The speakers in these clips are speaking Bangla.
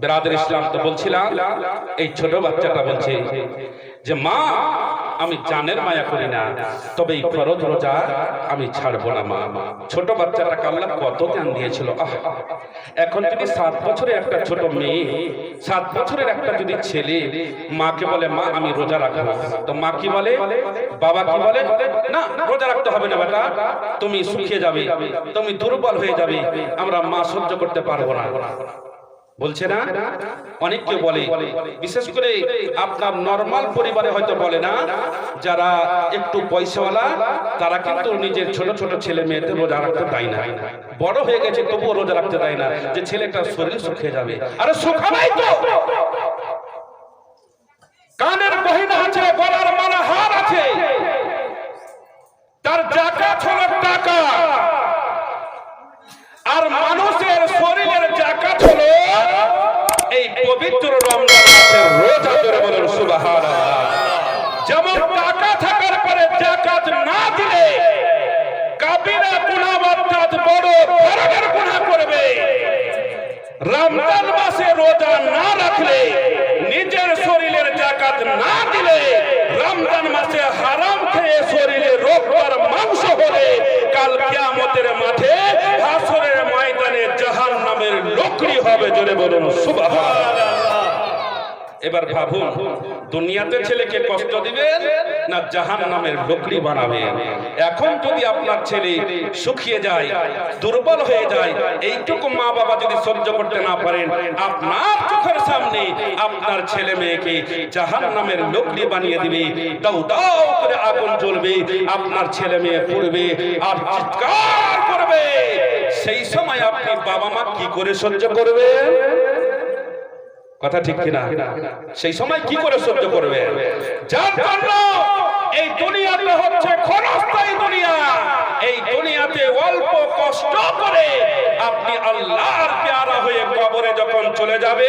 বেরাদের ইসলাম তো বলছিলাম, এই ছোট বাচ্চাটা বলছে যে, মা, আমি জানের মায়া করি না, তবে এই ফরজ রোজা আমি ছাড়বো না, মা। ছোট বাচ্চাটা কাল্লা কত জ্ঞান দিয়েছিল, আহ। এখন যদি সাত বছরের একটা ছোট মেয়ে, সাত বছরের একটা যদি ছেলে মাকে বলে, মা, আমি রোজা রাখব। তো মা কি বলে? বাবা কি বলে? না, রোজা রাখতে হবে না বেটা, তুমি শুকিয়ে যাবে, তুমি দুর্বল হয়ে যাবে, আমরা মা সহ্য করতে পারব না। বলছে না? অনেককে বলে। বিশেষ করে আপনার নর্মাল পরিবারে হয়তো বলে না। যারা একটু পয়সাওয়ালা তারা কিন্তু নিজের ছোট ছোট ছেলে মেয়েদের রোজা রাখতে দেয় না। বড় হয়ে গেছে তবুও রোজা রাখতে দেয় না। যে ছেলেটার শরীর শুকিয়ে যাবে। আরে শুকাবাই তো! কানের গহিনা আছে গলার মালা হার আছে। তার জাকাত হলো টাকা। আর মানুষের জাকাত হলো এই পবিত্র রমজান মাসের রোজা ধরে বলেন সুবহানাল্লাহ। যেমন টাকা থাকার পরে জাকাত না দিলে কাবিরা গুনাহ অর্থাৎ বড় ধরনের গুনাহ করবে। রমজান মাসে রোজা না রাখলে নিজের শরীরের জাকাত না দিলে রমজান মাসে হারাম খেয়ে শরীরে রোগ আর মাংস হলে কাল কিয়ামতের মাঠে লোকরি হবে জোরে বলুন। সুবহানাল্লাহ। এবার ভাবুন, দুনিয়াতে ছেলেকে কষ্ট দিবেন না জাহান নামের লোকরি বানাবেন? এখন যদি আপনার ছেলে শুকিয়ে যায়, দুর্বল হয়ে যায়, এইটুকু মা বাবা যদি সহ্য করতে না পারেন, আপনার চোখের সামনে আপনার ছেলে মেয়েকে জাহান নামের লোকরি বানিয়ে দিবে দাউ দাউ করে আগুন জ্বলবে, আপনার ছেলে মেয়ে পড়বে আর চিৎকার করবে। সেই সময় আপনি বাবা মা কি করে সহ্য করবেন? কথা ঠিক কিনা? সেই সময় কি করে সহ্য করবে? যার জন্য এই দুনিয়াতে হচ্ছে ক্ষণস্থায়ী দুনিয়া। এই দুনিয়াতে অল্প কষ্ট করে আপনি আল্লাহর পেয়ারা হয়ে কবরে যখন চলে যাবে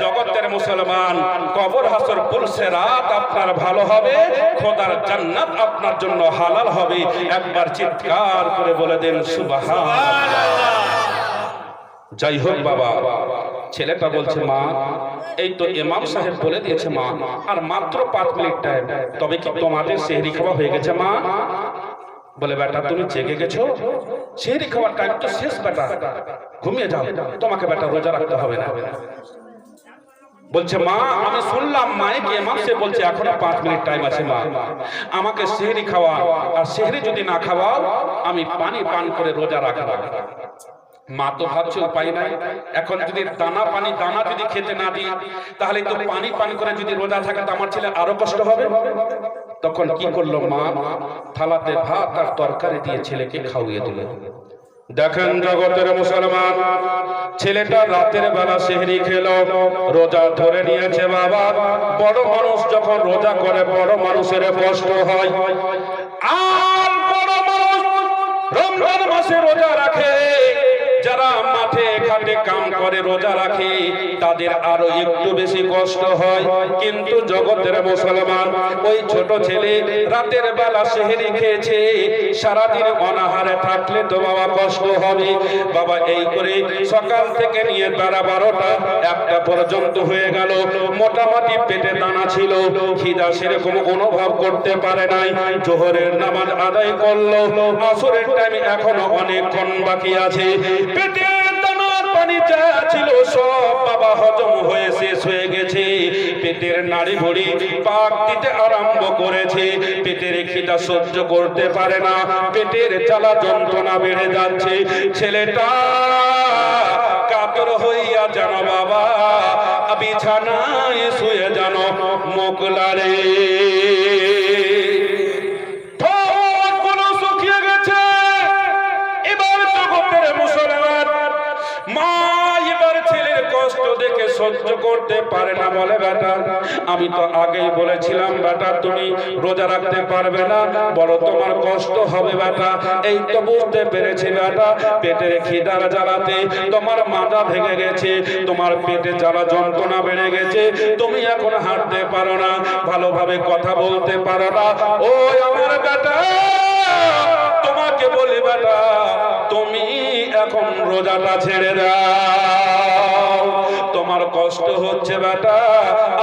জগতের মুসলমান কবর হাসর পুলসে রাত আপনার ভালো হবে খোদার জান্নাত আপনার জন্য হালাল হবে। একবার চিৎকার করে বলে দেন সুবহানাল্লাহ। যাই হোক বাবা ছেলেটা বলছে, মা, এই তো ইমাম সাহেব বলে দিয়েছে, মা, আর মাত্র পাঁচ মিনিট টাইম তবে কি তোমাদের সেহরি খাওয়া হয়ে গেছে, মা? বলে, বেটা, তুমি জেগে গেছো? সেহরি খাওয়ার টাইম তো শেষ, বেটা। ঘুমিয়ে যাও, তোমাকে বেটা রোজা রাখতে হবে না। বলছে, মা, আমি শুনলাম মায়ে কি ইমাম সে বলছে, এখনও পাঁচ মিনিট টাইম আছে, মা। আমাকে সেহরি খাওয়া, আর সেহরি যদি না খাওয়াও, আমি পানি পান করে রোজা রাখব। মা তো ভাবছে উপায় নাই। এখন যদি দানা পানি দানা যদি খেতে না দিই তাহলে তো পানি পান করে যদি রোজা থাকে তো আমার ছেলে আরও কষ্ট হবে? তখন কি করল মা? থালাতে ভাত আর তরকারি দিয়ে ছেলেকে খাওয়িয়ে দিল। দেখেন জগতের মুসলমান ছেলেটা রাতের বেলা সেহরি খেলো রোজা ধরে নিয়েছে বাবা। বড় মানুষ যখন রোজা করে বড় মানুষের কষ্ট হয়। আর বড় মানুষ রমজান মাসে রোজা রাখে। যারা মাঠে ঘাটে কাম করে, রোজা রাখে, তাদের আরও একটু বেশি কষ্ট হয়। কিন্তু জগতের মুসলমান, ওই ছোট ছেলে রাতের বেলা সেহেরি খেয়েছে, সারাদিন অনাহারে থাকলে তো বাবা কষ্ট হবে। বাবা এই করে সকাল থেকে নিয়ে বেলা বারোটা, একটা পর্যন্ত হয়ে গেল। মোটামুটি পেটে দানা ছিল, খিদা সেরকম অনুভব করতে পারে নাই। জোহরের নামাজ আদায় করল, আসরের টাইম এখনও অনেকক্ষণ বাকি আছে। পেটে পানি যা ছিল সব বাবা হজম হয়ে শেষ হয়ে গেছে। পেটের নাড়ি ভড়ি পাক দিতে আরম্ভ করেছে। পেটের খিদা সহ্য করতে পারে না। পেটের জ্বালা যন্ত্রণা বেড়ে যাচ্ছে। ছেলেটা কাতর হইয়া যেন বাবা, বিছানায় শুয়ে যেন মোকলারে সহ্য করতে পারে না বলে বেটা আমি তো আগেই বলেছিলাম বেটা তুমি রোজা রাখতে পারবে না। বড় তোমার কষ্ট হবে বেটা এই তো বুঝতে পেরেছি বেটা পেটের খিদার জ্বালাতে তোমার মাথা ভেঙে গেছে, তোমার পেটে জ্বালা যন্ত্রণা বেড়ে গেছে। তুমি এখন হাঁটতে পারো না, ভালোভাবে কথা বলতে পারো না। ও আমার বেটা তোমাকে বলি বেটা তুমি এখন রোজাটা ছেড়ে দাও। আমার কষ্ট হচ্ছে, বেটা।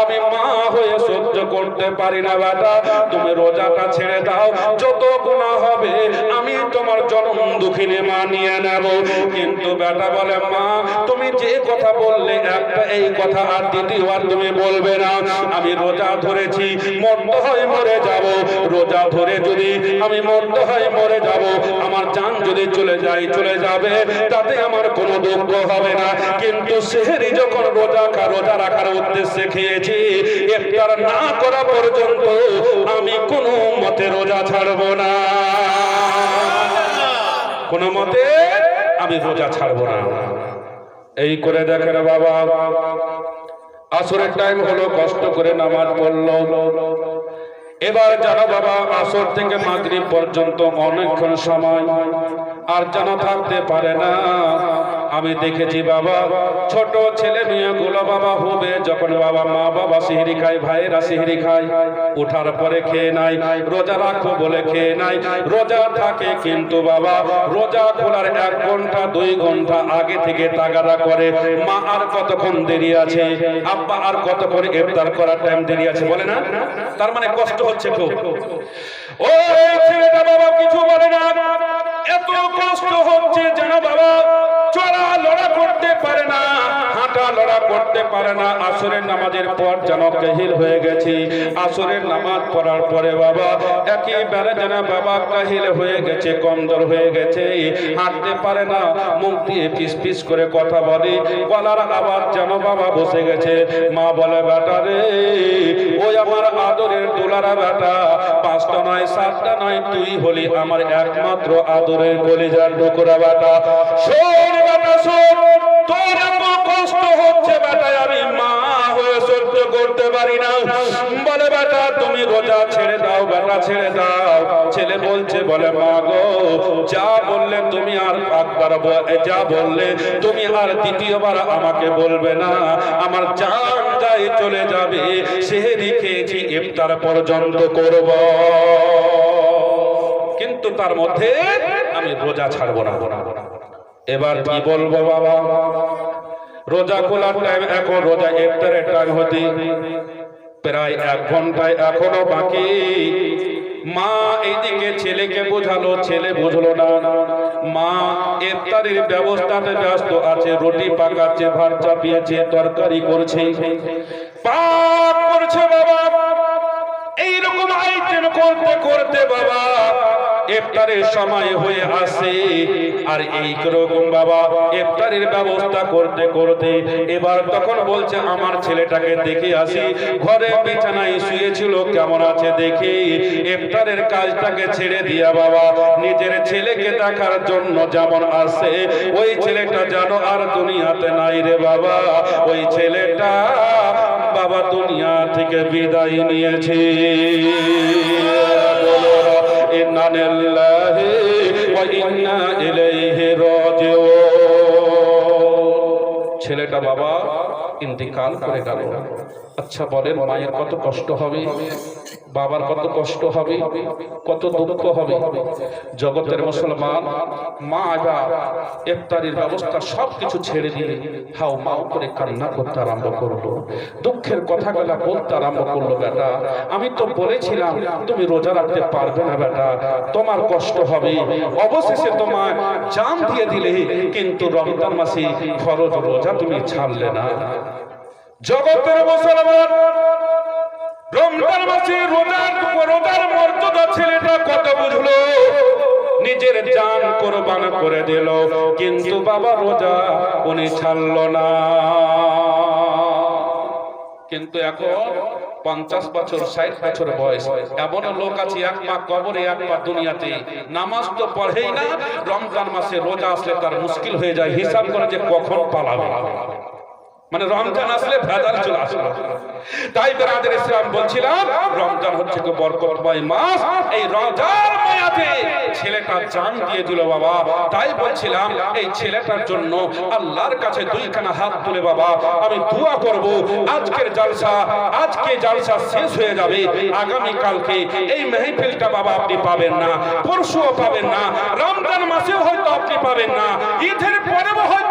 আমি মা হয়ে সহ্য করতে পারি না, বেটা। তুমি রোজাটা ছেড়ে দাও। যত হবে, আমি তোমার জন্ম দুঃখিনী মানিয়ে নেব। কিন্তু বেটা বলে, মা, তুমি যে কথা বললে, একটা এই কথা আর দ্বিতীয়বার তুমি বলবে না। আমি রোজা ধরেছি মন্দ হয়ে মরে যাব। রোজা ধরে যদি আমি মন্দ হয়ে মরে যাব, আমার জান যদি চলে যায়, চলে যাবে, তাতে আমার কোনো দুঃখ হবে না। কিন্তু সেহেরি যখন রোজা রোজা রাখার উদ্দেশ্যে খেয়েছি ইফতার না করা পর্যন্ত আমি কোনো মতে রোজা ছাড়বো না। কোনো মতে আমি রোজা ছাড়বো না। এই করে দেখেন বাবা, আসরের টাইম হলো, কষ্ট করে নামাজ পড়ল। এবার যারা বাবা, আসর থেকে মাগরিব পর্যন্ত অনেকক্ষণ সময়, আর যেন থাকতে পারে না। আমি দেখেছি বাবা, ছোট ছেলে মেয়ে মেয়েগুলো বাবা হবে যখন বাবা মা বাবা সিহরি খায়, ভাইয়েরা সিহরি খায়, উঠার পরে খেয়ে নাই, রোজা রাখো বলে খেয়ে নাই, রোজা থাকে কিন্তু বাবা, রোজা খোলার এক ঘণ্টা, দুই ঘণ্টা আগে থেকে তাগাদা করে, মা আর কতক্ষণ দেরি আছে, আব্বা আর কতক্ষণ ইফতার করার টাইম দেরি আছে, বলে না? তার মানে কষ্ট হচ্ছে খুব। ও ছেলেটা বাবা কিছু বলে না। এত কষ্ট হচ্ছে যেন বাবা। চড়া লড়া করতে পারে না, হাঁটা লড়া করতে পারে না। আসরের নামাজের পর যেন কাহিল হয়ে গেছে। আসরের নামাজ পড়ার পরে বাবা, একেবারে যেন বাবা কাহিল হয়ে গেছে কমজোর হয়ে গেছে। হাঁটতে পারে না, মুখ দিয়ে পিস পিস করে কথা বলে। গলার আওয়াজ যেন বাবা বসে গেছে। মা বলে, বেটা রে, ওই আমার আদরের দোলারা বেটা, পাঁচটা নয়, সাতটা নয়, তুই হলি আমার একমাত্র আদরের কলিজার যার বেটা। শোন! পারি না। বলে, বেটা, তুমি রোজা ছেড়ে দাও, বেটা, ছেড়ে দাও। ছেলে বলছে, বলে, মা গো, যা বললে তুমি আর একবার যা বললে তুমি আর দ্বিতীয়বার আমাকে বলবে না। আমার জান যাই চলে যাবে সেহেরি খেয়েছি ইফতার পর্যন্ত করব। কিন্তু তার মধ্যে আমি রোজা ছাড়বো না। এবার কি বলব, বাবা? রোজা খোলার টাইম এখন রোজা ইফতারের টাইম হতে প্রায় এক ঘন্টায় এখনও বাকি। মা এইদিকে ছেলেকে বোঝালো, ছেলে বুঝলো না। মা ইফতারের ব্যবস্থাতে ব্যস্ত আছে, রুটি পাকাচ্ছে, ভাত চাপিয়েছে, তরকারি করছে। পাক করছে বাবা। এইরকম আইটেম করতে করতে বাবা, ইফতারের সময় হয়ে আসে। আর এই রকম বাবা, ইফতারের ব্যবস্থা করতে করতে এবার তখন বলছে, আমার ছেলেটাকে দেখে আসি। ঘরে বিছানায় শুয়েছিল, কেমন আছে দেখি। ইফতারের কাজটাকে ছেড়ে দিয়া বাবা, নিজের ছেলেকে দেখার জন্য যেমন আসে, ওই ছেলেটা জানো আর দুনিয়াতে নাই রে বাবা। ওই ছেলেটা বাবা দুনিয়া থেকে বিদায় নিয়েছে। বলো ইন্না লিল্লাহি ওয়া ইন্না ইলাইহি রাজিউন। ছেলেটা বাবা ইন্তিকাল করে গেল। আচ্ছা বলেন, মায়ের কত কষ্ট হবে? বাবার কত কষ্ট হবে, কত দুঃখ হবে। জগতের মুসলমান, মা বা ইফতারির ব্যবস্থা সব কিছু ছেড়ে দিয়ে হাও মাও করে কান্না করতে আরম্ভ করল। দুঃখের কথাগুলা বলতে আরম্ভ করল, বেটা। আমি তো বলেছিলাম, তুমি রোজা রাখতে পারবে না, বেটা। তোমার কষ্ট হবে। অবশেষে তোমার জান দিয়ে দিলে, কিন্তু রমজান মাসে ফরজ রোজা তুমি ছাড়লে না। জগতের মুসলমান রমজান মাসে রোজার রোজার মর্যাদা ছেলেটা কত বুঝলো। নিজের জান কোরবান করে দিল, কিন্তু বাবা রোজা উনি ছাড়লো না। কিন্তু এখন পঞ্চাশ বছর, ষাট বছর বয়স। এমন লোক আছে, এক পা কবরে, এক পা দুনিয়াতে। নামাজ তো পড়েই না, রমজান মাসে রোজা আসলে তার মুশকিল হয়ে যায়। হিসাব করে যে কখন পালাবে। মানে রমজান আসলে ভেজাল চলে আসলো তাই বেরাদের ইসলাম বলছিলাম, রমজান হচ্ছে বরকতময় মাস। এই রমজান মায়াতে ছেলেটা জান দিয়ে দিল বাবা। তাই বলছিলাম, এই ছেলেটার জন্য আল্লাহর কাছে দুইখানা হাত তুলে বাবা, আমি দোয়া করব, আজকের জালসা, আজকে জালসা শেষ হয়ে যাবে। আগামী কালকে এই মেহফিলটা বাবা আপনি পাবেন না, পরশুও পাবেন না, রমজান মাসেও হয়তো আপনি পাবেন না, ঈদের পরেও হয়তো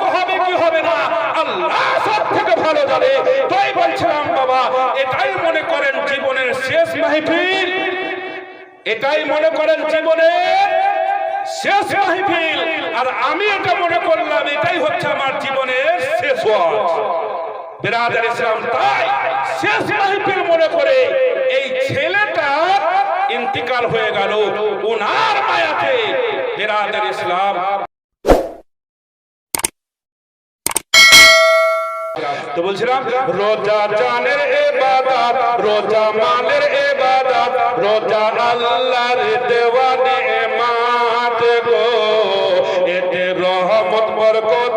কি হবে না। আল্লাহ সব থেকে ভালো জানে। তাই বলছিলাম, বাবা, এটাই মনে করেন জীবনের শেষ মাহফিল। এটাই মনে করেন জীবনের শেষ মাহফিল। আর আমি এটা মনে করলাম, এটাই হচ্ছে আমার জীবনের শেষ ওয়াজ। বিরাদার ইসলাম, তাই শেষ মাহফিল মনে করে এই ছেলেটা ইন্তিকাল হয়ে গেল। উনার মায়াতে বিরাদার ইসলাম তো বলছিলাম, রোজা জানের এবাদত, রোজা মালের এবাদত, রোজা আল্লাহর দেওয়া নেমাত গো। এতে রহমত, বরকত